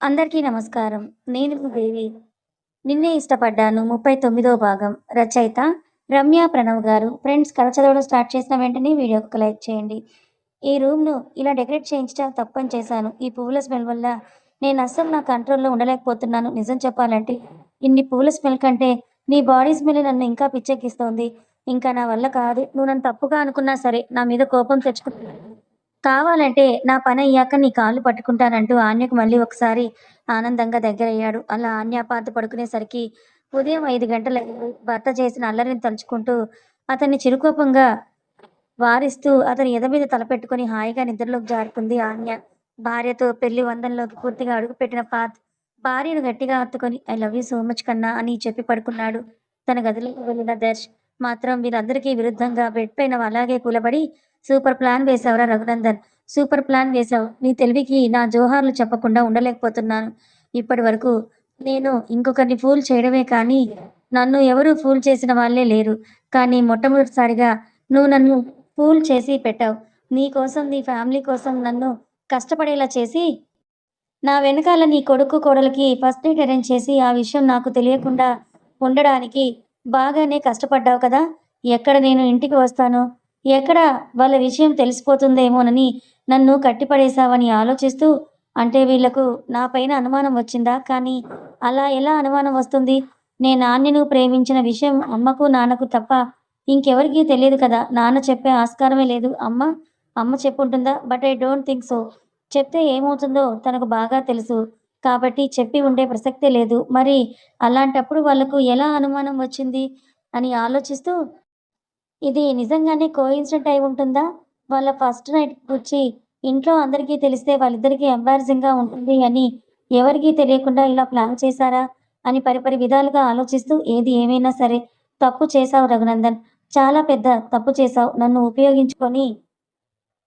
అందరికీ నమస్కారం. నేను దేవి. నిన్నే ఇష్టపడ్డాను 39వ భాగం. రచయిత రమ్య ప్రణవ్ గారు. ఫ్రెండ్స్ కథ చదవడం స్టార్ట్ చేసిన వెంటనే వీడియోకి ఒక లైక్ చేయండి. ఈ రూమ్‌ను ఇలా డెకరేట్ చేయించడం తప్పని చేశాను. ఈ పువ్వుల స్మెల్ వల్ల నేను అస్సలు నా కంట్రోల్‌లో ఉండలేకపోతున్నాను. నిజం చెప్పాలంటే ఇన్ని పువ్వుల స్మెల్ కంటే నీ బాడీ స్మెల్ నన్ను ఇంకా పిచ్చెక్కిస్తోంది. ఇంకా నా వల్ల కాదు. నువ్వు నన్ను తప్పుగా అనుకున్నా సరే నా మీద కోపం తెచ్చుకుంటున్నాను. కావాలంటే నా పని అయ్యాక నీ కాళ్ళు పట్టుకుంటానంటూ ఆన్యకు మళ్ళీ ఒకసారి ఆనందంగా దగ్గరయ్యాడు. అలా ఆన్య పడుకునేసరికి ఉదయం ఐదు గంటల భర్త చేసిన అల్లరిని తలుచుకుంటూ అతన్ని చిరుకోపంగా వారిస్తూ అతని ఎద మీద తలపెట్టుకొని హాయిగా నిద్రలోకి జారుకుంది ఆన్య. భార్యతో పెళ్ళి వందనలోకి పూర్తిగా అడుగుపెట్టిన పాత్ భార్యను గట్టిగా హత్తుకొని I love you so much కన్నా అని చెప్పి పడుకున్నాడు. తన గదిలోకి వెళ్ళిన దర్శ్ మాత్రం వీరందరికీ విరుద్ధంగా బెడ్ పైన అలాగే కూలబడి సూపర్ ప్లాన్ వేశావురా రఘునందన్. సూపర్ ప్లాన్ వేశావు. నీ తెలివికి నా జోహార్లు చెప్పకుండా ఉండలేకపోతున్నాను. ఇప్పటి వరకు నేను ఇంకొకరిని ఫూల్ చేయడమే కానీ నన్ను ఎవరు ఫూల్ చేసిన వాళ్ళే లేరు. కానీ మొట్టమొదటిసారిగా నువ్వు నన్ను ఫూల్ చేసి పెట్టావు. నీ కోసం నీ ఫ్యామిలీ కోసం నన్ను కష్టపడేలా చేసి నా వెనకాల నీ కొడుకు కోడలికి ఫస్ట్ ఎయిడ్ అరేంజ్ చేసి ఆ విషయం నాకు తెలియకుండా ఉండడానికి బాగానే కష్టపడ్డావు కదా! ఎక్కడ నేను ఇంటికి వస్తాను ఎక్కడ వాళ్ళ విషయం తెలిసిపోతుందేమోనని నన్ను కట్టిపడేశావని ఆలోచిస్తూ అంటే వీళ్ళకు నా పైన అనుమానం వచ్చిందా? కానీ అలా ఎలా అనుమానం వస్తుంది? నేను నాన్నను ప్రేమించిన విషయం అమ్మకు, నాన్నకు తప్ప ఇంకెవరికీ తెలియదు కదా! నాన్న చెప్పే ఆస్కారమే లేదు. అమ్మ? అమ్మ చెప్పుంటుందా? But I don't think so. చెప్తే ఏమవుతుందో తనకు బాగా తెలుసు. కాబట్టి చెప్పి ఉండే ప్రసక్తే లేదు. మరి అలాంటప్పుడు వాళ్ళకు ఎలా అనుమానం వచ్చింది? అని ఆలోచిస్తూ ఇది నిజంగానే కోయిన్సిడెంట్ అయి ఉంటుందా? వాళ్ళ ఫస్ట్ నైట్ వచ్చి ఇంట్లో అందరికీ తెలిస్తే వాళ్ళిద్దరికీ ఎంబారసింగ్‌గా ఉంటుంది అని ఎవరికీ తెలియకుండా ఇలా ప్లాన్ చేశారా? అని పరిపరి విధాలుగా ఆలోచిస్తూ ఏది ఏమైనా సరే తప్పు చేశావు రఘునందన్. చాలా పెద్ద తప్పు చేశావు. నన్ను ఉపయోగించుకొని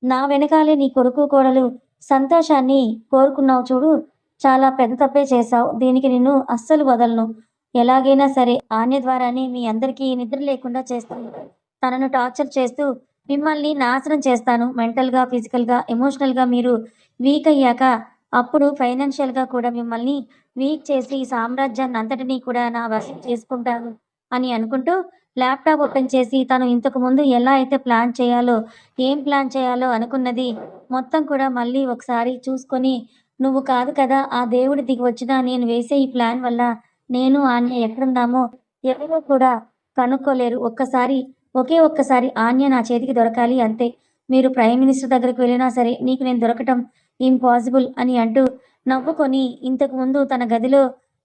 నా వెనకాలే నీ కొడుకు, కోడలు సంతోషాన్ని కోరుకున్నావు చూడు. చాలా పెద్ద తప్పే చేశావు. దీనికి నిన్ను అస్సలు వదలను. ఎలాగైనా సరే ఆన్య ద్వారానే మీ అందరికీ నిద్ర లేకుండా చేస్తాను. తనను టార్చర్ చేస్తూ మిమ్మల్ని నాశనం చేస్తాను. మెంటల్‌గా, ఫిజికల్‌గా, ఎమోషనల్‌గా మీరు వీక్ అయ్యాక అప్పుడు ఫైనాన్షియల్‌గా కూడా మిమ్మల్ని వీక్ చేసి ఈ సామ్రాజ్యాన్నంతటినీ కూడా నా వశం చేసుకుంటాను అని అనుకుంటూ ల్యాప్‌టాప్ ఓపెన్ చేసి తను ఇంతకు ముందు ఎలా అయితే ప్లాన్ చేయాలో, ఏం ప్లాన్ చేయాలో అనుకున్నది మొత్తం కూడా మళ్ళీ ఒకసారి చూసుకొని నువ్వు కాదు కదా ఆ దేవుడి దిగి వచ్చినా నేను వేసే ఈ ప్లాన్ వల్ల నేను, ఆన్య ఎక్కడున్నామో ఎవరూ కూడా కనుక్కోలేరు. ఒక్కసారి ఒకే ఒక్కసారి ఆన్య నా చేతికి దొరకాలి అంతే. మీరు ప్రైమ్ మినిస్టర్ దగ్గరికి వెళ్ళినా సరే నీకు నేను దొరకటం ఇంపాసిబుల్ అని అంటూ నవ్వుకొని ఇంతకు ముందు తన గదిలో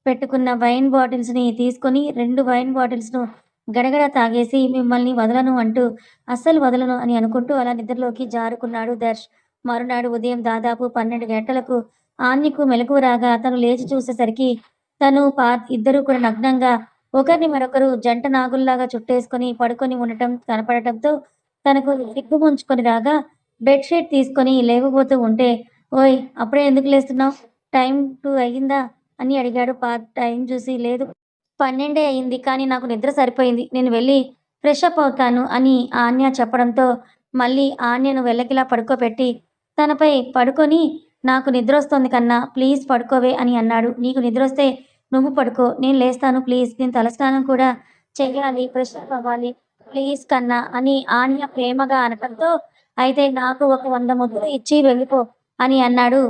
పెట్టుకున్న వైన్ బాటిల్స్‌ని తీసుకొని రెండు వైన్ బాటిల్స్‌ను గడగడ తాగేసి మిమ్మల్ని వదలను అంటూ అస్సలు వదలను అని అనుకుంటూ అలా నిద్రలోకి జారుకున్నాడు దర్శ్. మరునాడు ఉదయం దాదాపు 12 గంటలకు ఆన్యకు మెలకువ రాగా తను లేచి చూసేసరికి తను, పా ఇద్దరు కూడా నగ్నంగా ఒకరిని మరొకరు జంట నాగుల్లాగా చుట్టేసుకొని పడుకొని ఉండటం కనపడటంతో తనకు సిగ్గు ముంచుకొని రాగా బెడ్షీట్ తీసుకొని లేవబోతూ ఉంటే ఓయ్! అప్పుడే ఎందుకు లేస్తున్నావు టైం టు అయ్యిందా? అని అడిగాడు పా టైం చూసి. లేదు. పన్నెండే అయింది. కానీ నాకు నిద్ర సరిపోయింది. నేను వెళ్ళి ఫ్రెష్ అప్ అవుతాను అని ఆన్య చెప్పడంతో మళ్ళీ ఆన్యను వెళ్ళకిలా పడుకోబెట్టి తనపై పడుకొని నాకు నిద్ర వస్తుంది కన్నా! ప్లీజ్ పడుకోవే అని అన్నాడు. నీకు నిద్ర వస్తే నువ్వు పడుకో. నేను లేస్తాను ప్లీజ్. నేను తలస్నానం కూడా చెయ్యాలి. ఫ్రెష్ అప్ అవ్వాలి. ప్లీజ్ కన్నా అని ఆన్య ప్రేమగా అనటంతో అయితే నాకు ఒక వంద ముద్దులు ఇచ్చి వెళ్ళిపో అని అన్నాడు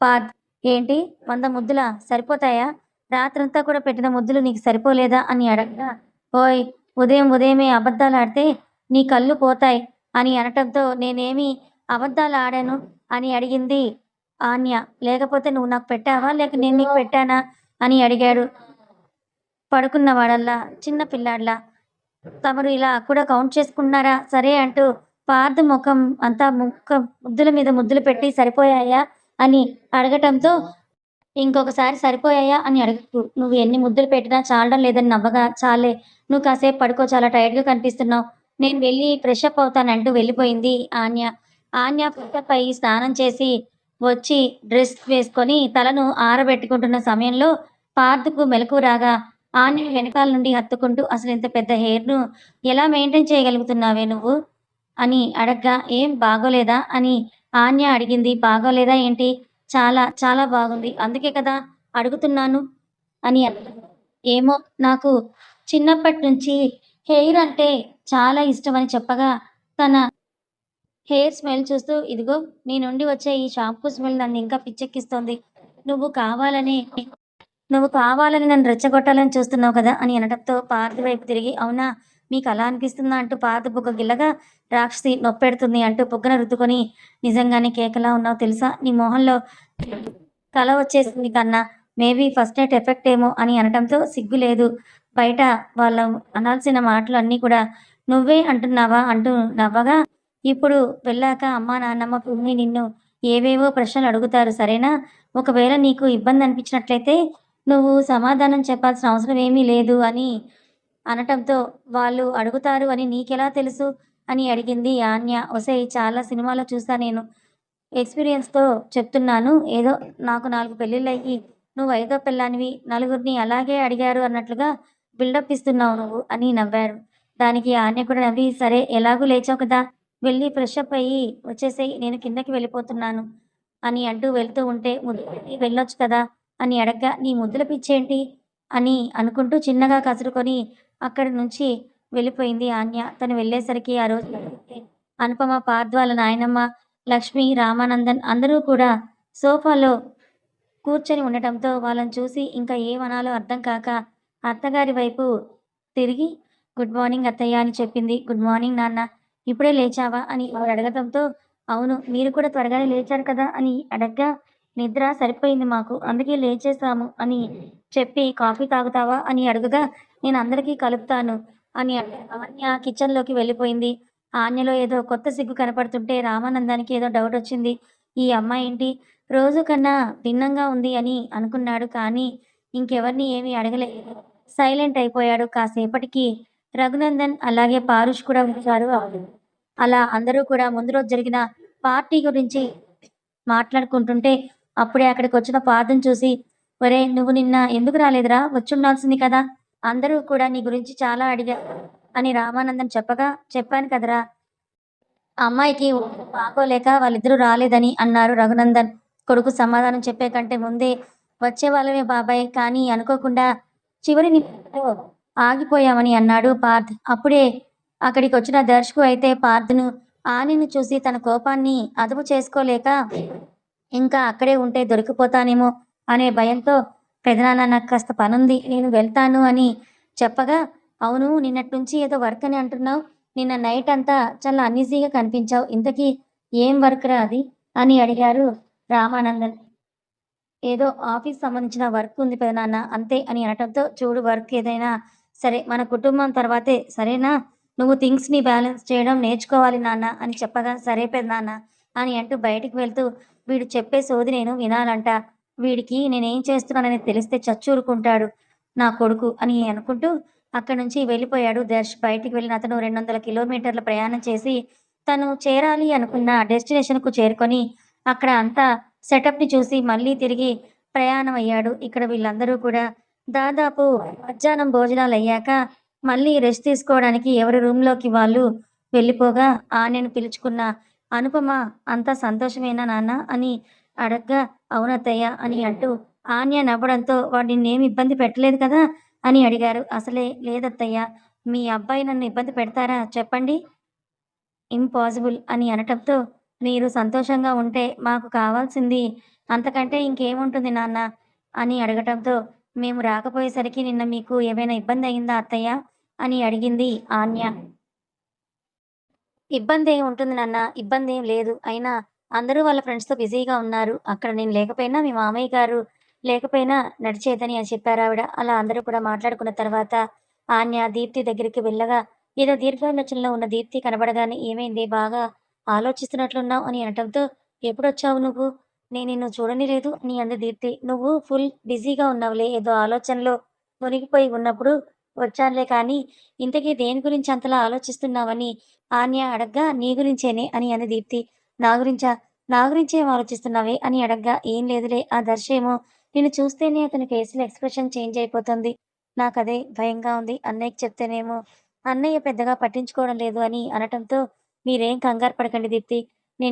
పార్థ్ ఏంటి? వంద ముద్దులా? సరిపోతాయా? రాత్రంతా కూడా పెట్టిన ముద్దులు నీకు సరిపోలేదా? అని అడగగా ఓయ్! ఉదయం ఉదయమే అబద్ధాలాడితే నీ కళ్ళు పోతాయి అని అనటంతో నేనేమి అబద్ధాలు ఆడాను అని అడిగింది ఆన్య. లేకపోతే నువ్వు నాకు పెట్టావా? లేక నేను నీకు పెట్టానా? అని అడిగాడు పడుకున్నవాడల్లా, చిన్న పిల్లాడిలా. తమరు ఇలా కూడా కౌంట్ చేసుకుంటున్నారా? సరే అంటూ పార్ద్ ముఖం అంతా ముక్క ముద్దుల మీద ముద్దులు పెట్టి సరిపోయాయా? అని అడగటంతో ఇంకొకసారి సరిపోయాయా అని అడగకు. నువ్వు ఎన్ని ముద్దులు పెట్టినా చాలడం లేదని నవ్వగా చాల్లే. నువ్వు కాసేపు పడుకో చాలా టైర్డ్‌గా కనిపిస్తున్నావ్. నేను వెళ్ళి ఫ్రెష్ అప్ అవుతానంటూ వెళ్ళిపోయింది ఆన్య. ఆన్య ఫ్రెష్ అప్ అయ్యి స్నానం చేసి వచ్చి డ్రెస్ వేసుకొని తలను ఆరబెట్టుకుంటున్న సమయంలో పార్థకు మెలకు రాగా ఆన్య వెనకాల నుండి హత్తుకుంటూ అసలు ఇంత పెద్ద హెయిర్‌ను ఎలా మెయింటైన్ చేయగలుగుతున్నావే నువ్వు? అని అడగ్గా ఏం బాగోలేదా? అని ఆన్య అడిగింది. బాగోలేదా ఏంటి? చాలా చాలా బాగుంది. అందుకే కదా అడుగుతున్నాను అని ఏమో నాకు చిన్నప్పటి నుంచి హెయిర్ అంటే చాలా ఇష్టమని చెప్పగా తన హెయిర్ స్మెల్ చూస్తూ ఇదిగో నీ నుండి వచ్చే ఈ షాంపూ స్మెల్ నన్ను ఇంకా పిచ్చెక్కిస్తోంది. నువ్వు కావాలని నువ్వు కావాలని నన్ను రెచ్చగొట్టాలని చూస్తున్నావు కదా! అని అనటంతో పార్థి వైపు తిరిగి అవునా! మీకు అలా అనిపిస్తుందా? అంటూ పార్థ బుగ్గ గిల్లగా రాక్షసి నొప్పెడుతుంది అంటూ బుగ్గన రుద్దుకొని నిజంగానే కేకలా ఉన్నావు తెలుసా? నీ మొహంలో కల వచ్చేసింది కన్నా! మేబీ ఫస్ట్ నైట్ ఎఫెక్ట్ ఏమో అని అనటంతో సిగ్గు లేదు. బయట వాళ్ళ అనాల్సిన మాటలు అన్నీ కూడా నువ్వే అంటున్నావా? అంటూ నవ్వగా ఇప్పుడు వెళ్ళాక అమ్మా, నాన్నమ్మ, పిన్ని నిన్ను ఏవేవో ప్రశ్నలు అడుగుతారు సరేనా? ఒకవేళ నీకు ఇబ్బంది అనిపించినట్లయితే నువ్వు సమాధానం చెప్పాల్సిన అవసరం ఏమీ లేదు అని అనటంతో వాళ్ళు అడుగుతారు అని నీకెలా తెలుసు? అని అడిగింది ఆన్య. ఒసే చాలా సినిమాలో చూసా నేను. ఎక్స్‌పీరియన్స్‌తో చెప్తున్నాను. ఏదో నాకు నాలుగు పెళ్ళిళ్ళు అయ్యి నువ్వు ఐదో పెళ్ళానివి. నలుగురిని అలాగే అడిగారు అన్నట్లుగా బిల్డప్ ఇస్తున్నావు నువ్వు అని నవ్వారు. దానికి ఆన్య కూడా నవ్వి సరే ఎలాగూ లేచావు కదా! వెళ్ళి ఫ్రెష్ అప్ అయ్యి వచ్చేసేయి నేను కిందకి వెళ్ళిపోతున్నాను అని అంటూ వెళ్తూ ఉంటే ముద్దు వెళ్ళొచ్చు కదా! అని అడగ్గా నీ ముద్దుల పిచ్చేంటి? అని అనుకుంటూ చిన్నగా కసురుకొని అక్కడి నుంచి వెళ్ళిపోయింది ఆన్య. తను వెళ్ళేసరికి ఆ రోజు అనుపమ, పార్థ్ నాయనమ్మ, లక్ష్మి, రామానందన్ అందరూ కూడా సోఫాలో కూర్చొని ఉండటంతో వాళ్ళని చూసి ఇంకా ఏమనాలో అర్థం కాక అత్తగారి వైపు తిరిగి గుడ్ మార్నింగ్ అత్తయ్య అని చెప్పింది. గుడ్ మార్నింగ్ నాన్న. ఇప్పుడే లేచావా? అని ఆవిడ అడగటంతో అవును. మీరు కూడా త్వరగానే లేచారు కదా! అని అడగ్గా నిద్ర సరిపోయింది మాకు. అందుకే లేచేసాము అని చెప్పి కాఫీ తాగుతావా? అని అడుగుగా నేను అందరికీ కలుపుతాను అని అంటే ఆన్య కిచెన్‌లోకి వెళ్ళిపోయింది. ఆన్యలో ఏదో కొత్త సిగ్గు కనపడుతుంటే రామానందానికి ఏదో డౌట్ వచ్చింది ఈ అమ్మాయేంటి రోజు కన్నా భిన్నంగా ఉంది అని అనుకున్నాడు. కానీ ఇంకెవరిని ఏమీ అడగలేదు. సైలెంట్ అయిపోయాడు. కాసేపటికి రఘునందన్ అలాగే పారుష్ కూడా ఉంచారు అలా అందరూ కూడా ముందు రోజు జరిగిన పార్టీ గురించి మాట్లాడుకుంటుంటే అప్పుడే అక్కడికి వచ్చిన పాదం చూసి ఒరే నువ్వు నిన్న ఎందుకు రాలేదురా? వచ్చుండాల్సింది కదా! అందరూ కూడా నీ గురించి చాలా అడిగా అని రామానందన్ చెప్పగా చెప్పాను కదరా! అమ్మాయికి పాకోలేక వాళ్ళిద్దరూ రాలేదని అన్నారు రఘునందన్. కొడుకు సమాధానం చెప్పే కంటే ముందే వచ్చే వాళ్ళమే బాబాయ్ కానీ అనుకోకుండా చివరి ఆగిపోయామని అన్నాడు పార్థ్. అప్పుడే అక్కడికి వచ్చిన దర్శకు అయితే పార్థ్‌ను, ఆనిని చూసి తన కోపాన్ని అదుపు చేసుకోలేక ఇంకా అక్కడే ఉంటే దొరికిపోతానేమో అనే భయంతో పెదనాన్న నాకు కాస్త పనుంది. నేను వెళ్తాను అని చెప్పగా అవును నిన్నట్నుంచి ఏదో వర్క్ అని అంటున్నావు. నిన్న నైట్ అంతా చాలా అన్‌ఈజీగా కనిపించావు. ఇంతకీ ఏం వర్క్ రా అది? అని అడిగారు రామానందన్. ఏదో ఆఫీస్ సంబంధించిన వర్క్ ఉంది పెదనాన్న అంతే అని అనటంతో చూడు వర్క్ ఏదైనా సరే మన కుటుంబం తర్వాతే సరేనా? నువ్వు థింగ్స్‌ని బ్యాలెన్స్ చేయడం నేర్చుకోవాలి నాన్న అని చెప్పగా సరే పెదనాన్న అని అంటూ బయటికి వెళ్తూ వీడు చెప్పే సోది నేను వినాలంట. వీడికి నేనేం చేస్తున్నానని తెలిస్తే చచ్చూరుకుంటాడు నా కొడుకు అని అనుకుంటూ అక్కడి నుంచి వెళ్ళిపోయాడు దర్శ్. బయటికి వెళ్ళిన అతను 200 కిలోమీటర్ల ప్రయాణం చేసి తను చేరాలి అనుకున్న డెస్టినేషన్‌కు చేరుకొని అక్కడ అంతా సెటప్‌ని చూసి మళ్ళీ తిరిగి ప్రయాణం అయ్యాడు. ఇక్కడ వీళ్ళందరూ కూడా దాదాపు మధ్యాహ్నం భోజనాలు అయ్యాక మళ్ళీ రెస్ట్ తీసుకోవడానికి ఎవరి రూమ్‌లోకి వాళ్ళు వెళ్ళిపోగా ఆన్యను పిలుచుకున్న అనుపమ అంతా సంతోషమేనా నాన్న? అని అడగ్గా అవునత్తయ్య అని అంటూ ఆన్య నవ్వడంతో వాడిని నిన్నేమి ఇబ్బంది పెట్టలేదు కదా? అని అడిగారు. అసలే లేదత్తయ్య. మీ అబ్బాయి నన్ను ఇబ్బంది పెడతారా చెప్పండి? ఇంపాసిబుల్ అని అనటంతో మీరు సంతోషంగా ఉంటే మాకు కావాల్సింది అంతకంటే ఇంకేముంటుంది నాన్న? అని అడగటంతో మేము రాకపోయేసరికి నిన్న మీకు ఏమైనా ఇబ్బంది అయిందా అత్తయ్య? అని అడిగింది ఆన్య. ఇబ్బంది ఏమి ఉంటుంది నాన్న. ఏం లేదు. అయినా అందరూ వాళ్ళ ఫ్రెండ్స్‌తో బిజీగా ఉన్నారు. అక్కడ నేను లేకపోయినా మీ మామయ్య గారు లేకపోయినా నడిచేదని అని చెప్పారు ఆవిడ అలా అందరూ కూడా మాట్లాడుకున్న తర్వాత ఆన్య దీప్తి దగ్గరికి వెళ్ళగా ఏదో దీర్ఘాలోచనలో ఉన్న దీప్తి కనబడగానే ఏమైంది బాగా ఆలోచిస్తున్నట్లున్నావు అని అనటంతో ఎప్పుడొచ్చావు నువ్వు? నేను నిన్ను చూడనేలేదు నీ అంది దీప్తి. నువ్వు ఫుల్ బిజీగా ఉన్నావులే. ఏదో ఆలోచనలో మునిగిపోయి ఉన్నప్పుడు వచ్చానులే కానీ ఇంతకీ దేని గురించి అంతలా ఆలోచిస్తున్నావని ఆన్య అడగ్గా నీ గురించేనే అని అంది దీప్తి. నా గురించా? నా గురించేం ఆలోచిస్తున్నావే? అని అడగ్గా ఏం లేదులే ఆ దర్శేమో నిన్ను చూస్తేనే అతని ఫేస్‌లో ఎక్స్‌ప్రెషన్ చేంజ్ అయిపోతుంది. నాకదే భయంగా ఉంది. అన్నయ్యకి చెప్తేనేమో అన్నయ్య పెద్దగా పట్టించుకోవడం లేదు అని అనటంతో మీరేం కంగారు పడకండి దీప్తి.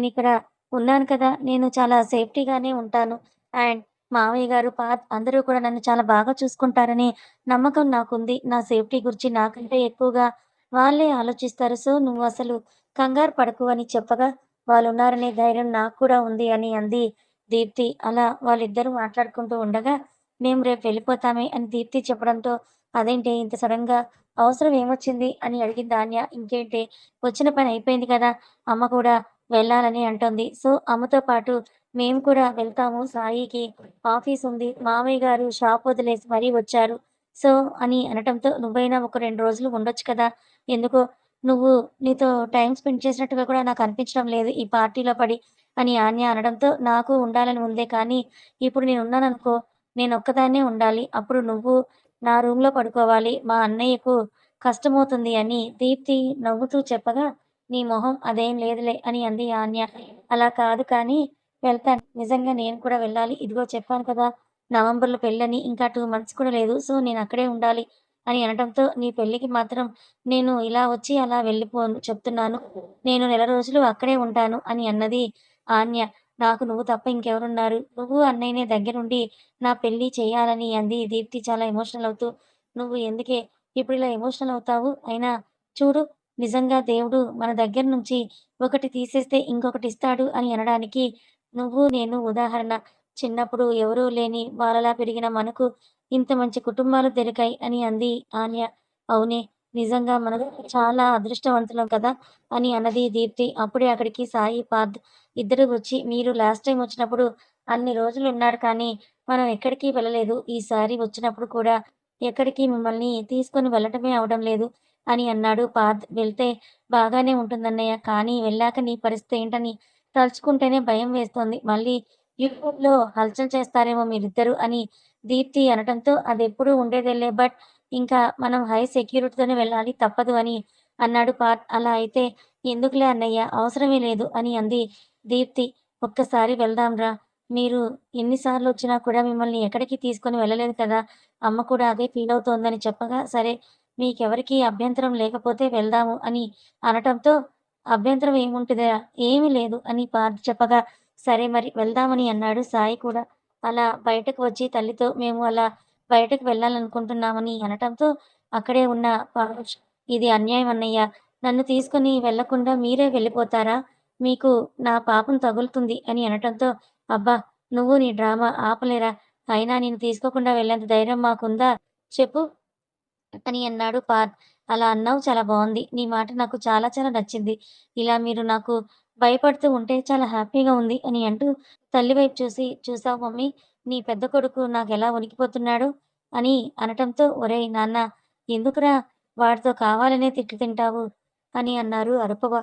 ఇక్కడ ఉన్నాను కదా! నేను చాలా సేఫ్టీగానే ఉంటాను. అండ్ మామయ్య గారు, పాత్ అందరూ కూడా నన్ను చాలా బాగా చూసుకుంటారని నమ్మకం నాకుంది. నా సేఫ్టీ గురించి నాకంటే ఎక్కువగా వాళ్ళే ఆలోచిస్తారు. సో, నువ్వు అసలు కంగారు పడకు అని చెప్పగా, వాళ్ళు ఉన్నారనే ధైర్యం నాకు కూడా ఉంది అని అంది దీప్తి. అలా వాళ్ళిద్దరూ మాట్లాడుకుంటూ ఉండగా, మేము రేపు వెళ్ళిపోతామే అని దీప్తి చెప్పడంతో, అదేంటే ఇంత సడన్గా అవసరం ఏమొచ్చింది అని అడిగింది ఆన్య. ఇంకేంటి వచ్చిన పని అయిపోయింది కదా! అమ్మ కూడా వెళ్ళాలని అంటుంది సో, అమ్మతో పాటు మేము కూడా వెళ్తాము. సాయికి ఆఫీస్ ఉంది మామయ్య గారు షాప్ వదిలేసి మరీ వచ్చారు. సో, అని అనటంతో నువ్వైనా ఒక రెండు రోజులు ఉండొచ్చు కదా! ఎందుకో నువ్వు నీతో టైం స్పెండ్ చేసినట్టుగా కూడా నాకు అనిపించడం లేదు ఈ పార్టీలో పడి అని ఆన్య అనడంతో, నాకు ఉండాలని ఉందే కానీ, ఇప్పుడు నేను ఉన్నాననుకో నేను ఒక్కదాన్నే ఉండాలి. అప్పుడు నువ్వు నా రూమ్‌లో పడుకోవాలి. మా అన్నయ్యకు కష్టమవుతుంది అని దీప్తి నవ్వుతూ చెప్పగా, నీ మొహం అదేం లేదులే అని అంది ఆన్య. అలా కాదు కానీ వెళ్తాను. నిజంగా నేను కూడా వెళ్ళాలి. ఇదిగో చెప్పాను కదా! నవంబర్‌లో పెళ్ళని. ఇంకా టూ మంత్స్ కూడా లేదు. సో, నేను అక్కడే ఉండాలి అని అనటంతో, నీ పెళ్ళికి మాత్రం నేను ఇలా వచ్చి అలా వెళ్ళిపోను చెప్తున్నాను. నేను నెల రోజులు అక్కడే ఉంటాను అని అన్నది ఆన్య. నాకు నువ్వు తప్ప ఇంకెవరున్నారు? నువ్వు అన్నయ్యనే దగ్గరుండి నా పెళ్ళి చేయాలని అంది దీప్తి చాలా ఎమోషనల్ అవుతూ. నువ్వు ఎందుకే ఇప్పుడు ఇలా ఎమోషనల్ అవుతావు? అయినా చూడు నిజంగా దేవుడు మన దగ్గర నుంచి ఒకటి తీసేస్తే ఇంకొకటిస్తాడు అని అనడానికి నువ్వు, నేను ఉదాహరణ. చిన్నప్పుడు ఎవరూ లేని వాళ్ళలా పెరిగిన మనకు ఇంత మంచి కుటుంబాలు దొరికాయి అని అంది ఆన్య. అవునే నిజంగా మనం చాలా అదృష్టవంతులం కదా! అని అన్నది దీప్తి. అప్పుడే అక్కడికి సాయి, పార్థ్ ఇద్దరు వచ్చి మీరు లాస్ట్ టైం వచ్చినప్పుడు అన్ని రోజులు ఉన్నారు కానీ, మనం ఎక్కడికి వెళ్ళలేదు. ఈసారి వచ్చినప్పుడు కూడా ఎక్కడికి మిమ్మల్ని తీసుకొని వెళ్ళటమే అవడం లేదు అని అన్నాడు పార్థ్. వెళ్తే బాగానే ఉంటుందన్నయ్య. కానీ వెళ్ళాక నీ పరిస్థితి ఏంటని తలుచుకుంటేనే భయం వేస్తోంది. మళ్ళీ యూట్యూబ్‌లో హల్చల్ చేస్తారేమో మీరిద్దరూ అని దీప్తి అనటంతో, అది ఎప్పుడూ ఉండేదేలే బట్ ఇంకా మనం హై సెక్యూరిటీతోనే వెళ్ళాలి తప్పదు అని అన్నాడు పార్థ్. అలా అయితే ఎందుకులే అన్నయ్య అవసరమే లేదు అని అంది దీప్తి. ఒక్కసారి వెళ్దాంరా. మీరు ఎన్నిసార్లు వచ్చినా కూడా మిమ్మల్ని ఎక్కడికి తీసుకొని వెళ్ళలేదు కదా! అమ్మ కూడా అదే ఫీల్ అవుతోందని చెప్పగా, సరే మీకెవరికీ అభ్యంతరం లేకపోతే వెళ్దాము అని అనటంతో, అభ్యంతరం ఏముంటుందా ఏమీ లేదు అని పార్థ్ చెప్పగా, సరే మరి వెళ్దామని అన్నాడు సాయి కూడా. అలా బయటకు వచ్చి తల్లితో మేము అలా బయటకు వెళ్ళాలనుకుంటున్నామని అనటంతో, అక్కడే ఉన్న పారుష్ ఇది అన్యాయం అన్నయ్య. నన్ను తీసుకొని వెళ్ళకుండా మీరే వెళ్ళిపోతారా? మీకు నా పాపం తగులుతుంది అని అనటంతో, అబ్బా! నువ్వు నీ డ్రామా ఆపలేరా? అయినా నేను తీసుకోకుండా వెళ్ళేంత ధైర్యం మాకుందా చెప్పు? అని అన్నాడు పార్థ్. అలా అన్నావు చాలా బాగుంది నీ మాట నాకు చాలా చాలా నచ్చింది. ఇలా మీరు నాకు భయపడుతూ ఉంటే చాలా హ్యాపీగా ఉంది అని అంటూ తల్లి వైపు చూసి, చూసావు మమ్మీ నీ పెద్ద కొడుకు నాకు ఎలా ఉనికిపోతున్నాడు అని అనటంతో, ఒరేయ్ నాన్న ఎందుకురా వాడితో కావాలనే తిట్లు తింటావు? అని అన్నారు అరుపవ.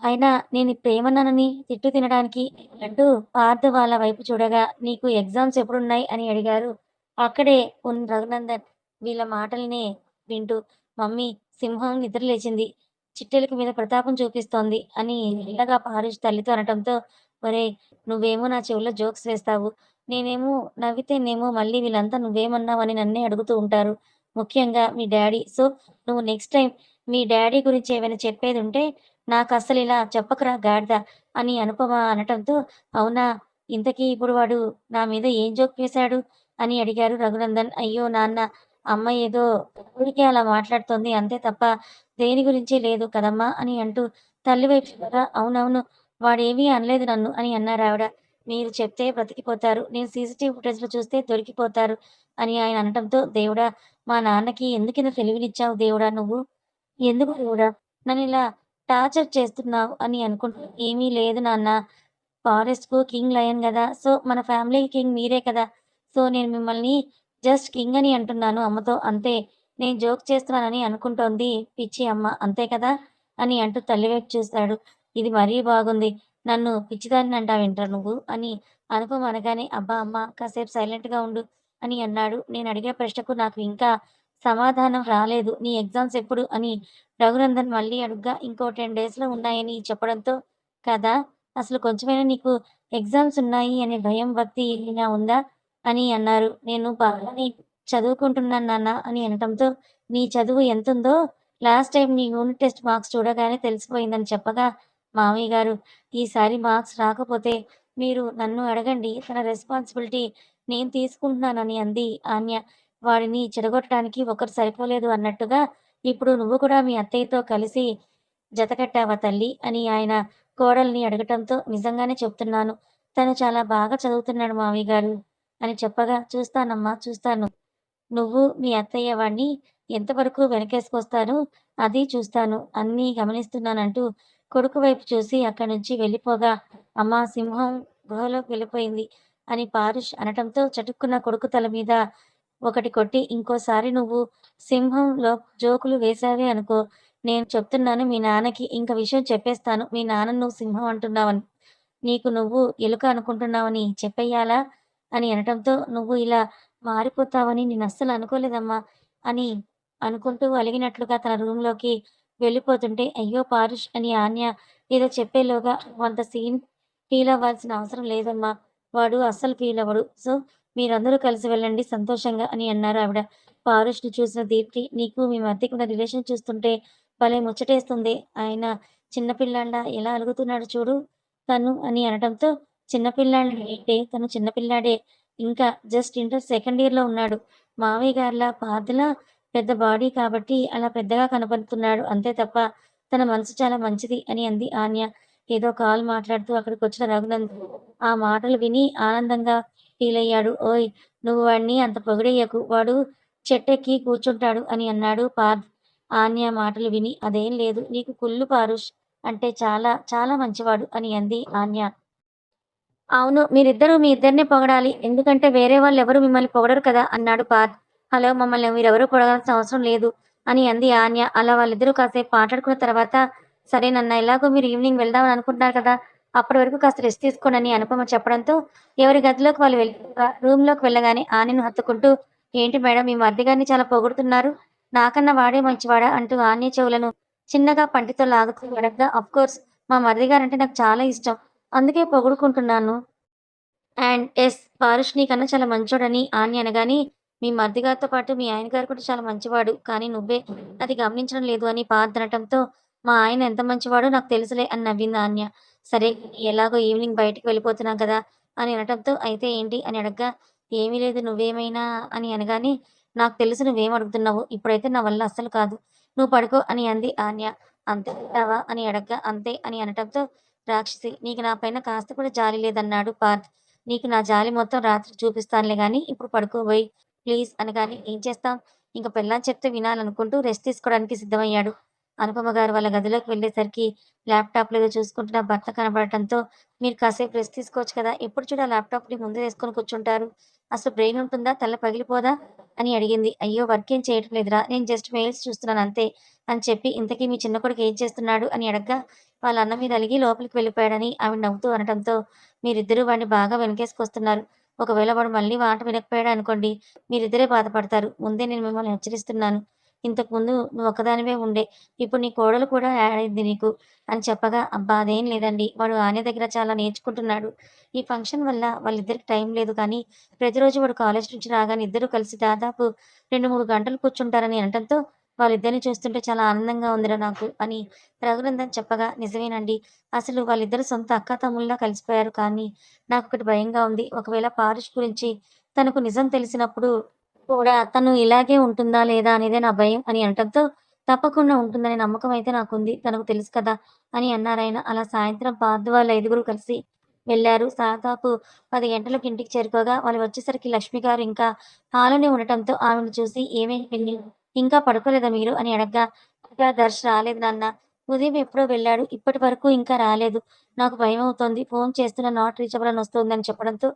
అయినా నేను ప్రేమన్నానని తిట్టు తినడానికి అంటూ పార్థ వాళ్ళ వైపు చూడగా, నీకు ఎగ్జామ్స్ ఎప్పుడున్నాయి అని అడిగారు. అక్కడే ఉన్న రఘునందన్ వీళ్ళ మాటలనే వింటూ, మమ్మీ సింహం నిద్రలేచింది. చిట్టెలకు మీద ప్రతాపం చూపిస్తోంది అని ఇలాగా పారుష్ తల్లితో అనటంతో, ఒరే నువ్వేమో నా చెవులో జోక్స్ వేస్తావు. నేనేమో నవ్వితేనేమో మళ్ళీ వీళ్ళంతా నువ్వేమన్నావు అని నన్నే అడుగుతూ ఉంటారు. ముఖ్యంగా మీ డాడీ సో, నువ్వు నెక్స్ట్ టైం మీ డాడీ గురించి ఏమైనా చెప్పేది ఉంటే నాకు అస్సలు ఇలా చెప్పకరా గాడిద అని అనుపమ అనటంతో, అవునా! ఇంతకీ ఇప్పుడు వాడు నా మీద ఏం జోక్ వేశాడు? అని అడిగారు రఘునందన్. అయ్యో నాన్న అమ్మ ఏదో ఊరికే అలా మాట్లాడుతోంది అంతే తప్ప దేని గురించి లేదు కదమ్మా అని అంటూ తల్లి వైపు అవునవును వాడేమీ అనలేదు నన్ను అని అన్నారు ఆవిడ మీరు చెప్తే బ్రతికిపోతారు. నేను సీసీటీవీ ఫుటేజ్‌లో చూస్తే దొరికిపోతారు అని ఆయన అనటంతో, దేవుడా! మా నాన్నకి ఎందుకింత తెలివినిచ్చావు దేవుడా నువ్వు? ఎందుకు దేవుడా ఇలా టార్చర్ చేస్తున్నావు అని అనుకుంటూ, ఏమీ లేదు నాన్న. ఫారెస్ట్‌కు కింగ్ లయన్ కదా సో, మన ఫ్యామిలీ కింగ్ మీరే కదా! సో, నేను మిమ్మల్ని జస్ట్ కింగ్ అని అంటున్నాను అమ్మతో అంతే. నేను జోక్ చేస్తున్నానని అనుకుంటోంది పిచ్చి అమ్మ. అంతే కదా! అని అంటూ తల్లి చూస్తాడు ఇది మరీ బాగుంది. నన్ను పిచ్చిదాన్ని అంటావేంట్రా నువ్వు? అని అనుపం అనగానే, అబ్బా అమ్మ కాసేపు సైలెంట్‌గా ఉండు అని అన్నాడు. నేను అడిగే ప్రశ్నకు నాకు ఇంకా సమాధానం రాలేదు. నీ ఎగ్జామ్స్ ఎప్పుడు? అని రఘునందన్ మళ్ళీ అడుగ్గా, ఇంకో 10 డేస్‌లో ఉన్నాయని చెప్పడంతో, కదా! అసలు కొంచెమైనా నీకు ఎగ్జామ్స్ ఉన్నాయి అనే భయం, భక్తి ఏమైనా ఉందా? అని అన్నారు. నేను బాగానే చదువుకుంటున్నాను నాన్న అని అనటంతో, నీ చదువు ఎంతుందో లాస్ట్ టైం నీ యూనిట్ టెస్ట్ మార్క్స్ చూడగానే తెలిసిపోయిందని చెప్పగా, మామయ్య గారు ఈసారి మార్క్స్ రాకపోతే మీరు నన్ను అడగండి తన రెస్పాన్సిబిలిటీ నేను తీసుకుంటున్నానని అంది ఆన్య. వాడిని చెడగొట్టడానికి ఒకరు సరిపోలేదు అన్నట్టుగా ఇప్పుడు నువ్వు కూడా మీ అత్తయ్యతో కలిసి జతకట్టావా తల్లి అని ఆయన కోడల్ని అడగటంతో నిజంగానే చెప్తున్నాను. తను చాలా బాగా చదువుతున్నాడు మావయ్య గారు అని చెప్పగా చూస్తానమ్మా చూస్తాను. నువ్వు మీ అత్తయ్య వాడిని ఎంతవరకు వెనకేసుకొస్తారో అది చూస్తాను. అన్నీ గమనిస్తున్నానంటూ కొడుకు వైపు చూసి అక్కడి నుంచి వెళ్ళిపోగా అమ్మా సింహం గుహలోకి వెళ్ళిపోయింది అని పారుష్ అనటంతో చటుక్కున్న కొడుకు తల మీద ఒకటి కొట్టి ఇంకోసారి నువ్వు సింహంలో జోకులు వేశావే అనుకో నేను చెప్తున్నాను మీ నాన్నకి ఇంక విషయం చెప్పేస్తాను. మీ నాన్న నువ్వు సింహం అంటున్నావని. నీకు నువ్వు ఎలుక అనుకుంటున్నావని చెప్పేయాలా అని అనటంతో నువ్వు ఇలా మారిపోతావని నేను అస్సలు అనుకోలేదమ్మా అని అనుకుంటూ అలిగినట్లుగా తన రూమ్‌లోకి వెళ్ళిపోతుంటే అయ్యో! పారుష్ అని ఆన్య ఏదో చెప్పేలోగా కొంత సీన్ ఫీల్ అవ్వాల్సిన అవసరం లేదమ్మా. వాడు అస్సలు ఫీల్ అవ్వడు సో, మీరందరూ కలిసి వెళ్ళండి సంతోషంగా అని అన్నారు ఆవిడ. పారుష్‌ని చూసిన దీప్తి నీకు మీ మధ్యకున్న రిలేషన్ చూస్తుంటే భలే ముచ్చటేస్తుంది. ఆయన చిన్న ఎలా అలుగుతున్నాడో చూడు తను అని అనటంతో చిన్న పిల్లాడు ఏంటే తను చిన్న పిల్లాడే. ఇంకా జస్ట్ ఇంటర్ సెకండ్ ఇయర్‌లో ఉన్నాడు. మావయ్య గారిలా పార్థలా పెద్ద బాడీ కాబట్టి అలా పెద్దగా కనపడుతున్నాడు అంతే తప్ప తన మనసు చాలా మంచిది అని అంది ఆన్య. ఏదో కాల్ మాట్లాడుతూ అక్కడికి వచ్చిన రఘునంద్ ఆ మాటలు విని ఆనందంగా ఫీల్ అయ్యాడు ఓయ్! నువ్వు వాడిని అంత పొగిడేయకు వాడు చెట్టెక్కి కూర్చుంటాడు అని అన్నాడు పార్ ఆన్య మాటలు విని అదేం లేదు. నీకు కుళ్ళు పారుష్ అంటే చాలా చాలా మంచివాడు అని అంది ఆన్య. అవును. మీరిద్దరూ మీ ఇద్దరినే పొగడాలి. ఎందుకంటే వేరే వాళ్ళు ఎవరు మిమ్మల్ని పొగడరు కదా! అన్నాడు పార్థ్. హలో! మమ్మల్ని మీరెవరూ పొగడాల్సిన అవసరం లేదు అని అంది ఆన్య. అలా వాళ్ళిద్దరూ కాసేపు మాట్లాడుకున్న తర్వాత సరే నన్న ఎలాగో మీరు ఈవినింగ్ వెళ్దామని అనుకుంటున్నారు కదా! అప్పటి వరకు కాస్త రెస్ట్ తీసుకోండి అని అనుపమ చెప్పడంతో ఎవరి గదిలోకి వాళ్ళు వెళ్ళగా రూమ్లోకి వెళ్ళగానే ఆన్యను హత్తుకుంటూ ఏంటి మేడం మీ మరిది గారిని చాలా పొగుడుతున్నారు. నాకన్నా వాడే మంచివాడా అంటూ ఆన్య చెవులను చిన్నగా పంటితో లాగుతూ అడగ్గా అఫ్‌కోర్స్ మా మరిది గారంటే నాకు చాలా ఇష్టం. అందుకే పొగుడుకుంటున్నాను. అండ్ ఎస్ పారుష్ నీకన్నా చాలా మంచోడని ఆని అనగాని మీ మర్ది గారితో పాటు మీ ఆయన గారు కూడా చాలా మంచివాడు. కానీ నువ్వే అది గమనించడం లేదు అని పార్థ్ అనటంతో మా ఆయన ఎంత మంచివాడో నాకు తెలుసులే అని నవ్వింది ఆన్య. సరే ఎలాగో ఈవినింగ్ బయటికి వెళ్ళిపోతున్నాం కదా! అని అనటంతో అయితే ఏంటి అని అడగ్గా ఏమీ లేదు నువ్వేమైనా అని అనగానే నాకు తెలుసు నువ్వేం అడుగుతున్నావు ఇప్పుడైతే నా వల్ల అస్సలు కాదు. నువ్వు పడుకో అని అంది ఆన్య. అంతే అని అడగ్గా అంతే అని అనటంతో రాక్షసి నీకు నా పైన కాస్త కూడా జాలి లేదన్నాడు పార్థ్. నీకు నా జాలి మొత్తం రాత్రి చూపిస్తానులే గానీ ఇప్పుడు పడుకోబోయి ప్లీజ్ అనగానే ఏం చేస్తాం? ఇంకా పెళ్ళాం చెప్తే వినాలనుకుంటూ రెస్ట్ తీసుకోవడానికి సిద్ధమయ్యాడు. అనుపమ గారు వాళ్ళ గదిలోకి వెళ్ళేసరికి ల్యాప్‌టాప్‌లో ఏదో చూసుకుంటున్న భర్త కనబడటంతో మీరు కాసేపు రెస్ట్ తీసుకోవచ్చు కదా! ఎప్పుడు చూడ ల్యాప్‌టాప్‌ని ముందు వేసుకొని కూర్చుంటారు. అసలు బ్రెయిన్ ఉంటుందా? తల పగిలిపోదా? అని అడిగింది. అయ్యో! వర్క్ ఏం చేయటం లేదురా. నేను జస్ట్ మెయిల్స్ చూస్తున్నాను అంతే అని చెప్పి ఇంతకీ మీ చిన్న కొడుకు ఏం చేస్తున్నాడు? అని అడగ్గా వాళ్ళ అన్న మీద అలిగి లోపలికి వెళ్ళిపోయాడని ఆవిడ నవ్వుతూ అనటంతో మీరిద్దరూ వాడిని బాగా వెనకేసుకొస్తున్నారు. ఒకవేళ వాడు మళ్ళీ మాట వినకపోయాడు అనుకోండి మీరిద్దరే బాధపడతారు. ముందే నేను మిమ్మల్ని హెచ్చరిస్తున్నాను. ఇంతకుముందు నువ్వు ఒకదానివే ఉండే. ఇప్పుడు నీ కోడలు కూడా యాడ్ అయింది నీకు అని చెప్పగా అబ్బా! అదేం లేదండి. వాడు ఆన్య దగ్గర చాలా నేర్చుకుంటున్నాడు. ఈ ఫంక్షన్ వల్ల వాళ్ళిద్దరికి టైం లేదు కానీ ప్రతిరోజు వాడు కాలేజ్ నుంచి రాగానే ఇద్దరు కలిసి దాదాపు 2, 3 గంటలు కూర్చుంటారని అనటంతో వాళ్ళిద్దరిని చూస్తుంటే చాలా ఆనందంగా ఉందిరా నాకు అని రఘునందన్ చెప్పగా నిజమేనండి. అసలు వాళ్ళిద్దరు సొంత అక్క తమ్ముళ్ళ కలిసిపోయారు. కానీ నాకు ఒకటి భయంగా ఉంది. ఒకవేళ పారిష్ గురించి తనకు నిజం తెలిసినప్పుడు కూడా తను ఇలాగే ఉంటుందా లేదా అనేదే నా భయం అని అనటంతో తప్పకుండా ఉంటుందనే నమ్మకం అయితే నాకుంది. తనకు తెలుసు కదా! అని అన్నారాయన. అలా సాయంత్రం పార్థ వాళ్ళ ఐదుగురు కలిసి వెళ్ళారు దాదాపు పది గంటలకు ఇంటికి చేరుకోగా వాళ్ళు వచ్చేసరికి లక్ష్మి గారు ఇంకా హాలోనే ఉండటంతో ఆమెను చూసి ఏమైంది పిన్ని ఇంకా పడుకోలేదా మీరు? అని అడగ్గా ఇంకా దర్శ రాలేదు నాన్న. ఉదయం ఎప్పుడో వెళ్ళాడు. ఇప్పటి వరకు ఇంకా రాలేదు. నాకు భయం అవుతోంది ఫోన్ చేస్తున్న నాట్ రీచబుల్ అని వస్తుందని చెప్పడంతో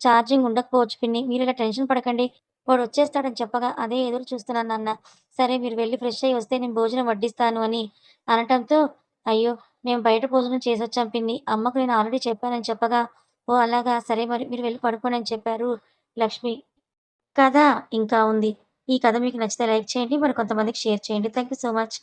ఛార్జింగ్ ఉండకపోవచ్చు పిన్ని. మీరు ఇలా టెన్షన్ పడకండి. వాడు వచ్చేస్తాడని చెప్పగా అదే ఎదురు చూస్తున్నాను నాన్న. సరే మీరు వెళ్ళి ఫ్రెష్ అయ్యి వస్తే నేను భోజనం వడ్డిస్తాను అని అనటంతో అయ్యో! మేము బయట భోజనం చేసొచ్చాం పిన్ని. అమ్మకు నేను ఆల్రెడీ చెప్పానని చెప్పగా ఓ అలాగా సరే మరి మీరు వెళ్ళి పడుకోండి అని చెప్పారు లక్ష్మి. కథ ఇంకా ఉంది. ఈ కథ మీకు నచ్చితే లైక్ చేయండి. మరి కొంతమందికి షేర్ చేయండి. Thank you so much.